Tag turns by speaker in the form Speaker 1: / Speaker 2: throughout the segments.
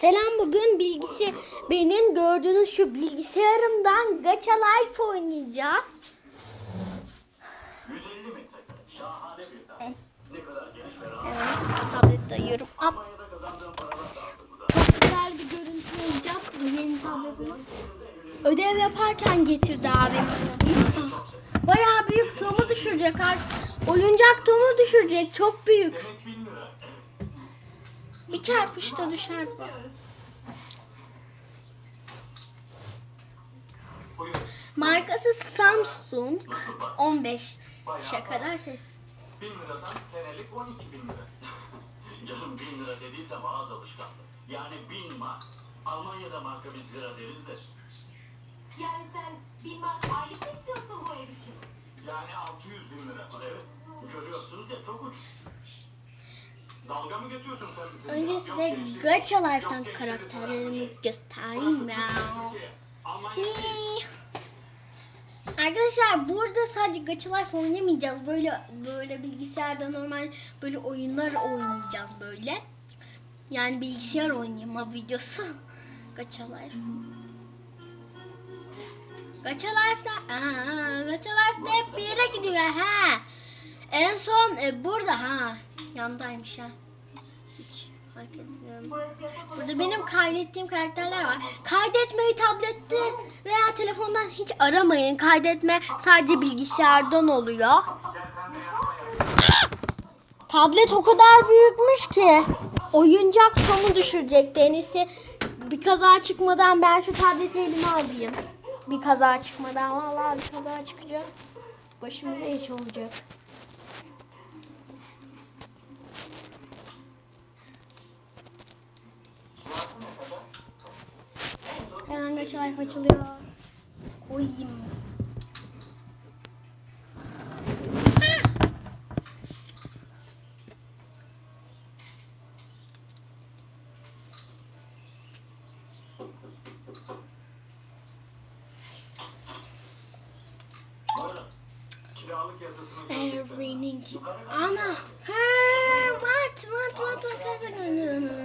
Speaker 1: Selam bugün bilgisi benim gördüğünüz şu bilgisayarımdan Gacha Life oynayacağız.
Speaker 2: 150 metrekare. Şahane bir tablo. Ne kadar geniş ve rahat.
Speaker 1: Evet, tablet dayıyorum. Up. Çok güzel bir görüntü olacak bu yeni tabletim. Ödev yaparken getirdi abim. Bayağı büyük tomu düşürecek artık. Oyuncak tomu düşürecek. Çok büyük.
Speaker 2: 1000.
Speaker 1: Bir çarpışta düşer bu. Markası Samsung
Speaker 2: Nasıl bak?
Speaker 1: 15 kadar ses.
Speaker 2: 1000 liradan senelik 12 bin lira. Canım 1000 lira dediysem ağız alışkanlığı. Yani 1000 mark. Almanya'da marka biz lira deriz de.
Speaker 3: Yani sen bilmem aylık mı istiyorsun bu ev için?
Speaker 2: Yani 600 bin lira. Evet. Görüyorsunuz ya çok ucuz. Dalga mı geçiyorsun sen bize?
Speaker 1: Önce size Gacha Life'dan karakterlerimi göstereyim ya. Arkadaşlar burada sadece Gacha Life oynamayacağız. Böyle böyle bilgisayarda normal böyle oyunlar oynayacağız böyle. Yani bilgisayar oynayma videosu. Gacha Life. Gacha Life'da aa, Gacha Life'da hep bir yere gidiyor ha. En son e, burada ha. Yandaymış ha. Hiç fark etmiyorum. Burada benim kaydettiğim karakterler var. Kaydetmeyi tablette veya telefondan hiç aramayın. Kaydetme sadece bilgisayardan oluyor. Tablet o kadar büyükmüş ki oyuncak sonu düşürecek En iyisi bir kaza çıkmadan ben şu tableti elime alayım. Bir kaza çıkmadan vallahi bir kaza çıkacak. Başımıza iş olacak. Hemen kaç ay açılıyor. Koyayım. Everything. Ana. Ha, what, what, what, what, what?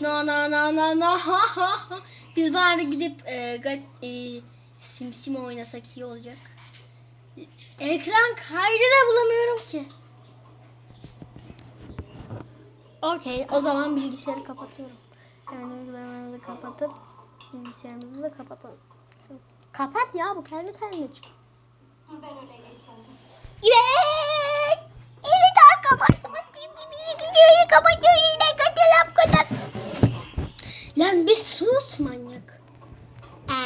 Speaker 1: No, no, no, no, no. Biz bari gidip e, e, sim sim oynasak iyi olacak. Ekran kaydı da bulamıyorum ki. Okey, o zaman bilgisayarı kapatıyorum. Hemen uygulamaları kapatıp bilgisayarımızı da kapatalım. Kapat ya bu kendi kendine çık.
Speaker 3: Ben öyle geçerim.
Speaker 1: Evet. Evet arkadaşlar. Şimdi bir videoyu kapatıyor yine katılam kadar. Lan bir sus manyak. Ay. Ah! Vah! Ya!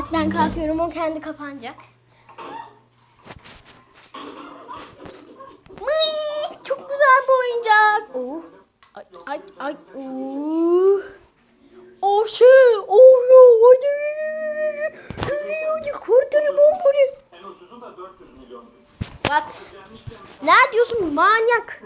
Speaker 1: Evet ben kalkıyorum o kendi kapanacak. Çok güzel bir oyuncak. Oh. Ay ay ay. Oh. Oh şey. Oh ya hadi. Hadi
Speaker 2: 400 milyon.
Speaker 1: What? Ne diyorsun manyak?